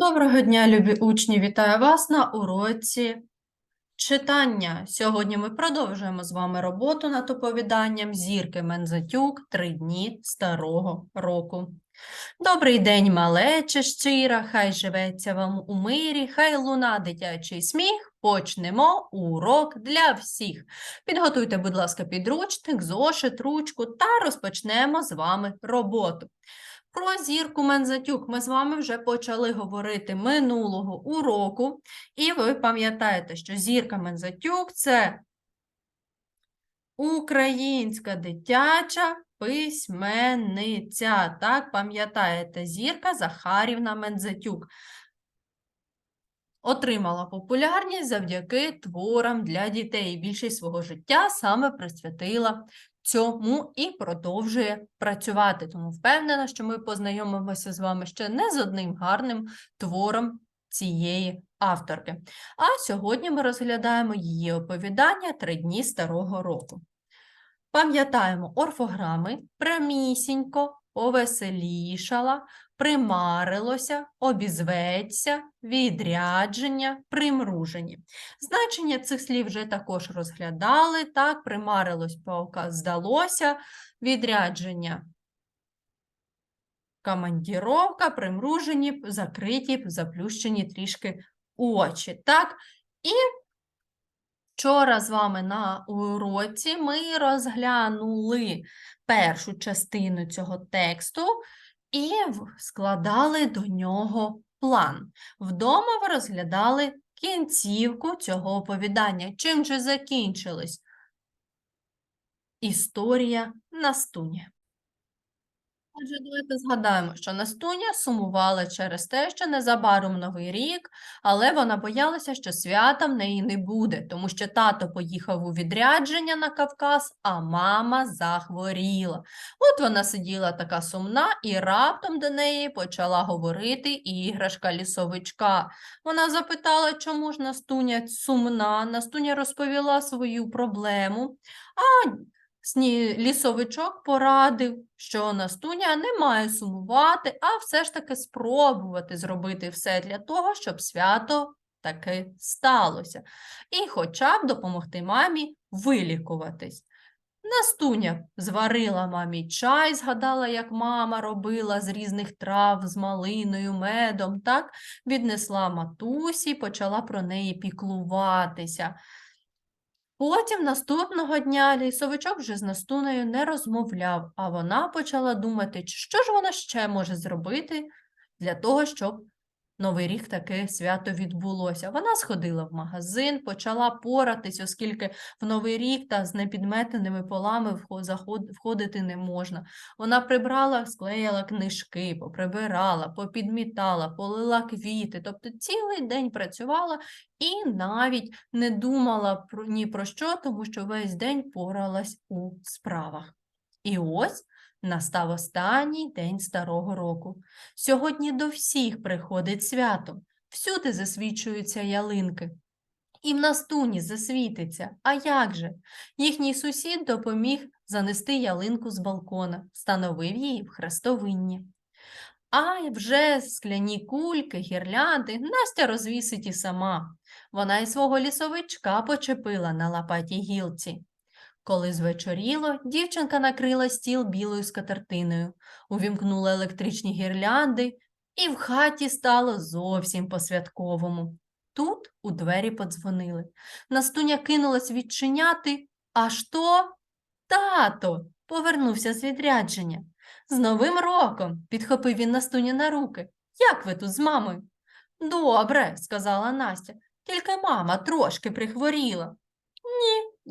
Доброго дня, любі учні! Вітаю вас на уроці читання. Сьогодні ми продовжуємо з вами роботу над оповіданням Зірки Мензатюк «Три дні старого року. Добрий день, малече щира, хай живеться вам у мирі, хай луна дитячий сміх. Почнемо урок для всіх. Підготуйте, будь ласка, підручник, зошит, ручку та розпочнемо з вами роботу. Про зірку Мензатюк ми з вами вже почали говорити минулого уроку, і ви пам'ятаєте, що зірка Мензатюк це українська дитяча письменниця. Так, пам'ятаєте, зірка Захарівна Мензатюк. Отримала популярність завдяки творам для дітей. Більшість свого життя саме присвятила цьому і продовжує працювати. Тому впевнена, що ми познайомимося з вами ще не з одним гарним твором цієї авторки. А сьогодні ми розглядаємо її оповідання «Три дні старого року. Пам'ятаємо орфограми прямісінько, повеселішала, примарилося, обізветься, відрядження, примружені. Значення цих слів вже також розглядали, так, примарилось, паука здалося, відрядження командіровка, примружені, закриті, заплющені трішки очі. Так? І вчора з вами на уроці ми розглянули першу частину цього тексту і складали до нього план. Вдома ви розглядали кінцівку цього оповідання. Чим же закінчилась історія Настуні? Отже, давайте згадаємо, що Настуня сумувала через те, що незабаром Новий рік, але вона боялася, що свята в неї не буде, тому що тато поїхав у відрядження на Кавказ, а мама захворіла. От вона сиділа така сумна і раптом до неї почала говорити іграшка лісовичка. Вона запитала, чому ж Настуня сумна. Настуня розповіла свою проблему, а. Лісовичок порадив, що Настуня не має сумувати, а все ж таки спробувати зробити все для того, щоб свято таки сталося. І хоча б допомогти мамі вилікуватись. Настуня зварила мамі чай, згадала, як мама робила з різних трав, з малиною, медом, так, віднесла матусі, почала про неї піклуватися. Потім наступного дня лісовичок вже з Настунею не розмовляв, а вона почала думати, що ж вона ще може зробити для того, щоб Новий рік таке свято відбулося. Вона сходила в магазин, почала поратись, оскільки в Новий рік та з непідметеними полами входити не можна. Вона прибрала, склеїла книжки, поприбирала, попідмітала, полила квіти, тобто цілий день працювала і навіть не думала ні про що, тому що весь день поралась у справах. І ось настав останній день старого року. Сьогодні до всіх приходить свято, всюди засвічуються ялинки. І в Настуні засвітиться. А як же? Їхній сусід допоміг занести ялинку з балкона, встановив її в хрестовинні. А вже скляні кульки, гірлянди Настя розвісить і сама. Вона й свого лісовичка почепила на лопатій гілці. Коли звечоріло, дівчинка накрила стіл білою скатертиною, увімкнула електричні гірлянди, і в хаті стало зовсім по-святковому. Тут у двері подзвонили. Настуня кинулась відчиняти, аж то тато повернувся з відрядження. З Новим роком, підхопив він Настуню на руки. Як ви тут з мамою? Добре, сказала Настя, тільки мама трошки прихворіла.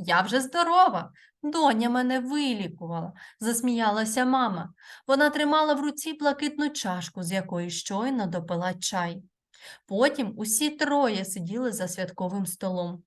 Я вже здорова. Доня мене вилікувала, засміялася мама. Вона тримала в руці блакитну чашку, з якої щойно допила чай. Потім усі троє сиділи за святковим столом.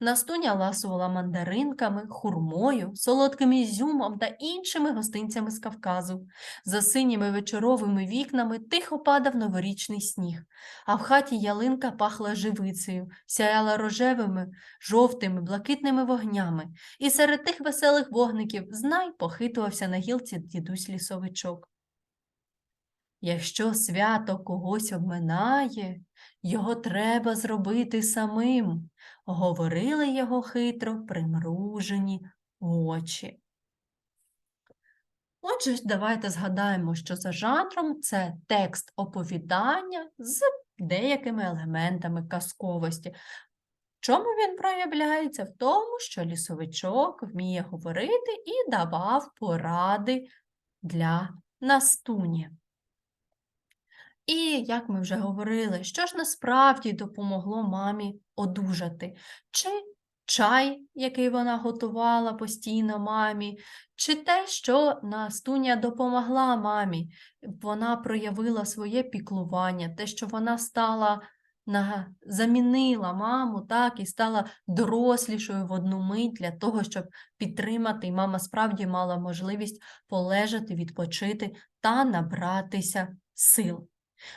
Настуня ласувала мандаринками, хурмою, солодким ізюмом та іншими гостинцями з Кавказу. За синіми вечоровими вікнами тихо падав новорічний сніг, а в хаті ялинка пахла живицею, сяяла рожевими, жовтими, блакитними вогнями, і серед тих веселих вогників знай похитувався на гілці дідусь лісовичок. Якщо свято когось обминає, його треба зробити самим, говорили його хитро примружені очі. Отже, давайте згадаємо, що за жанром це текст оповідання з деякими елементами казковості. Чому він проявляється? В тому, що лісовичок вміє говорити і давав поради для настуні. І, як ми вже говорили, що ж насправді допомогло мамі одужати? Чи чай, який вона готувала постійно мамі, чи те, що Настуня допомогла мамі, вона проявила своє піклування, те, що вона стала на... замінила маму, так, і стала дорослішою в одну мить для того, щоб підтримати, і мама справді мала можливість полежати, відпочити та набратися сил.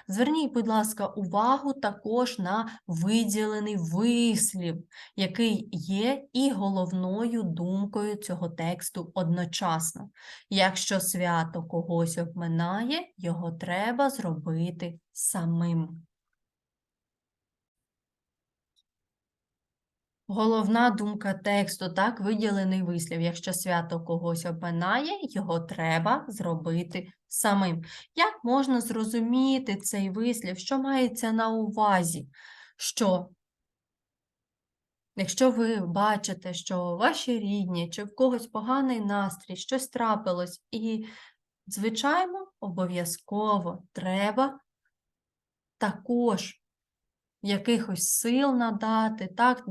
Зверніть, будь ласка, увагу також на виділений вислів, який є і головною думкою цього тексту одночасно. Якщо свято когось обминає, його треба зробити самим. Головна думка тексту, так, виділений вислів. Якщо свято когось обминає, його треба зробити самим. Як можна зрозуміти цей вислів, що мається на увазі? Що Якщо ви бачите, що ваші рідні чи в когось поганий настрій, щось трапилось, і, звичайно, обов'язково треба також якихось сил надати, так,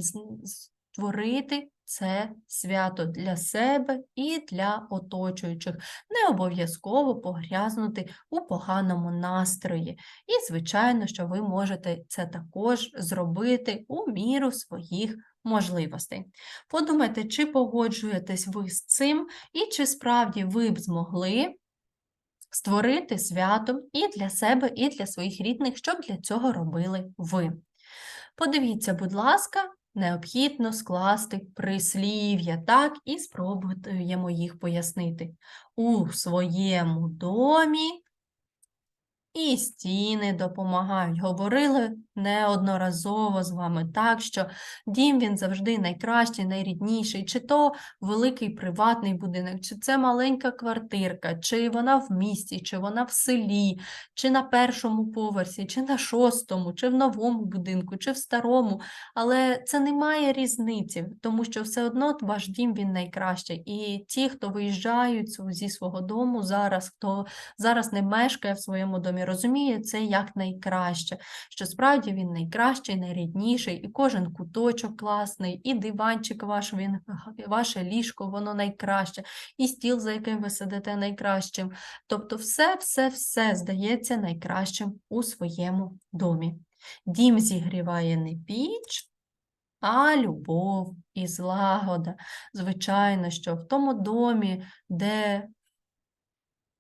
створити це свято для себе і для оточуючих, не обов'язково погрязнути у поганому настрої. І, звичайно, що ви можете це також зробити у міру своїх можливостей. Подумайте, чи погоджуєтесь ви з цим, і чи справді ви б змогли. Створити свято і для себе, і для своїх рідних, щоб для цього робили ви. Подивіться, будь ласка, необхідно скласти прислів'я, так, і спробуємо їх пояснити. У своєму домі і стіни допомагають. Говорили неодноразово з вами так, що дім він завжди найкращий, найрідніший, чи то великий приватний будинок, чи це маленька квартирка, чи вона в місті, чи вона в селі, чи на першому поверсі, чи на шостому, чи в новому будинку, чи в старому. Але це не має різниці, тому що все одно ваш дім він найкращий. І ті, хто виїжджають зі свого дому зараз, хто зараз не мешкає в своєму домі розуміє це як найкраще, що справді він найкращий, найрідніший, і кожен куточок класний, і диванчик ваш, він, ваше ліжко, воно найкраще, і стіл, за яким ви сидите, найкращим. Тобто, все-все-все здається найкращим у своєму домі. Дім зігріває не піч. А любов і злагода. Звичайно, що в тому домі, де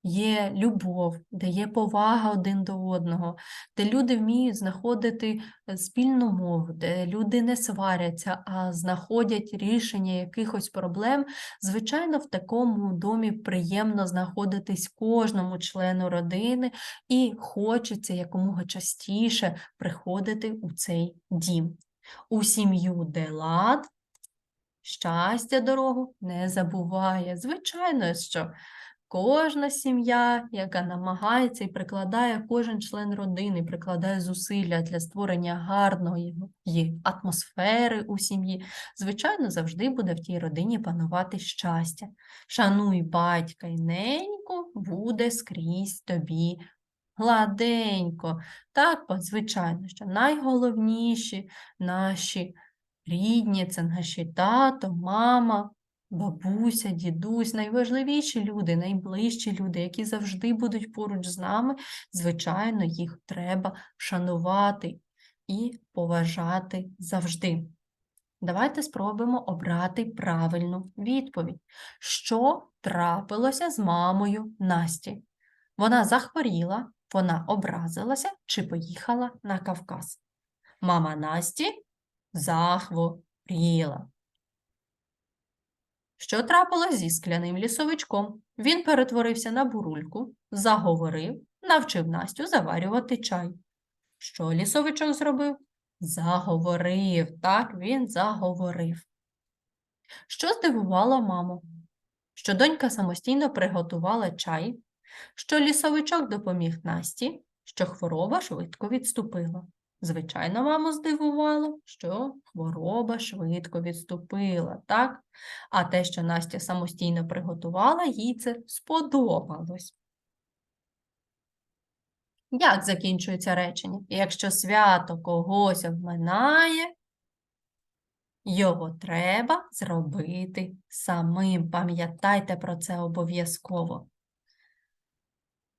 є любов, де є повага один до одного, де люди вміють знаходити е, спільну мову, де люди не сваряться, а знаходять рішення якихось проблем. Звичайно, в такому домі приємно знаходитись кожному члену родини і хочеться якомога частіше приходити у цей дім. У сім'ю де лад, щастя дорогу не забуває. Звичайно, що Кожна сім'я, яка намагається і прикладає кожен член родини, прикладає зусилля для створення гарної атмосфери у сім'ї, звичайно, завжди буде в тій родині панувати щастя. Шануй батька й неньку, буде скрізь тобі гладенько. Так, звичайно, що найголовніші наші рідні це наші тато, мама бабуся, дідусь, найважливіші люди, найближчі люди, які завжди будуть поруч з нами, звичайно, їх треба шанувати і поважати завжди. Давайте спробуємо обрати правильну відповідь. Що трапилося з мамою Насті? Вона захворіла, вона образилася чи поїхала на Кавказ. Мама Насті захворіла. Що трапилось зі скляним лісовичком? Він перетворився на бурульку, заговорив, навчив Настю заварювати чай. Що лісовичок зробив? Заговорив, так, він заговорив. Що здивувало маму? Що донька самостійно приготувала чай, що лісовичок допоміг Насті, що хвороба швидко відступила. Звичайно, маму здивувало, що хвороба швидко відступила, так? А те, що Настя самостійно приготувала, їй це сподобалось. Як закінчується речення? Якщо свято когось обминає, його треба зробити самим. Пам'ятайте про це обов'язково.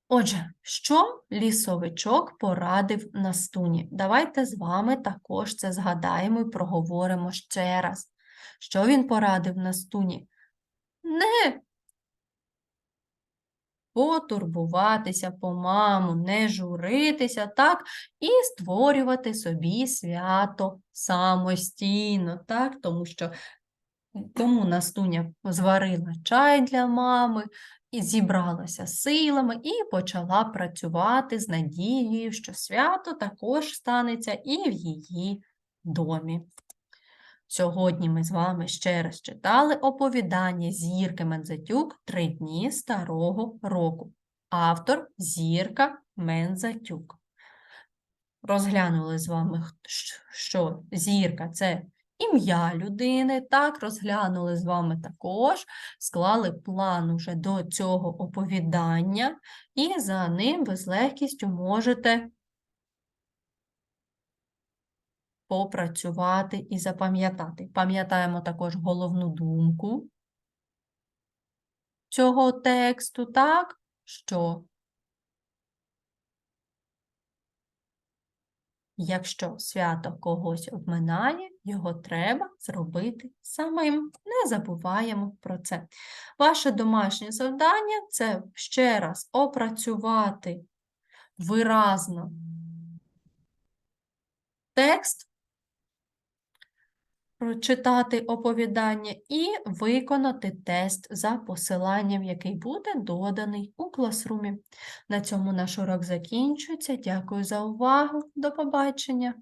Отже, що лісовичок порадив Настуні? Давайте з вами також це згадаємо і проговоримо ще раз. Що він порадив Настуні? Не потурбуватися по маму, не журитися, так, і створювати собі свято самостійно, так, тому що тому Настуня зварила чай для мами, і зібралася силами і почала працювати з надією, що свято також станеться і в її домі. Сьогодні ми з вами ще раз читали оповідання Зірки Мензатюк «Три дні старого року. Автор Зірка Мензатюк. Розглянули з вами, що зірка це ім'я людини, так, розглянули з вами також, склали план уже до цього оповідання, і за ним ви з легкістю можете попрацювати і запам'ятати. Пам'ятаємо також головну думку цього тексту, так, що Якщо свято когось обминає, його треба зробити самим. Не забуваємо про це. Ваше домашнє завдання це ще раз опрацювати виразно текст, прочитати оповідання і виконати тест за посиланням, який буде доданий у класрумі. На цьому наш урок закінчується. Дякую за увагу. До побачення!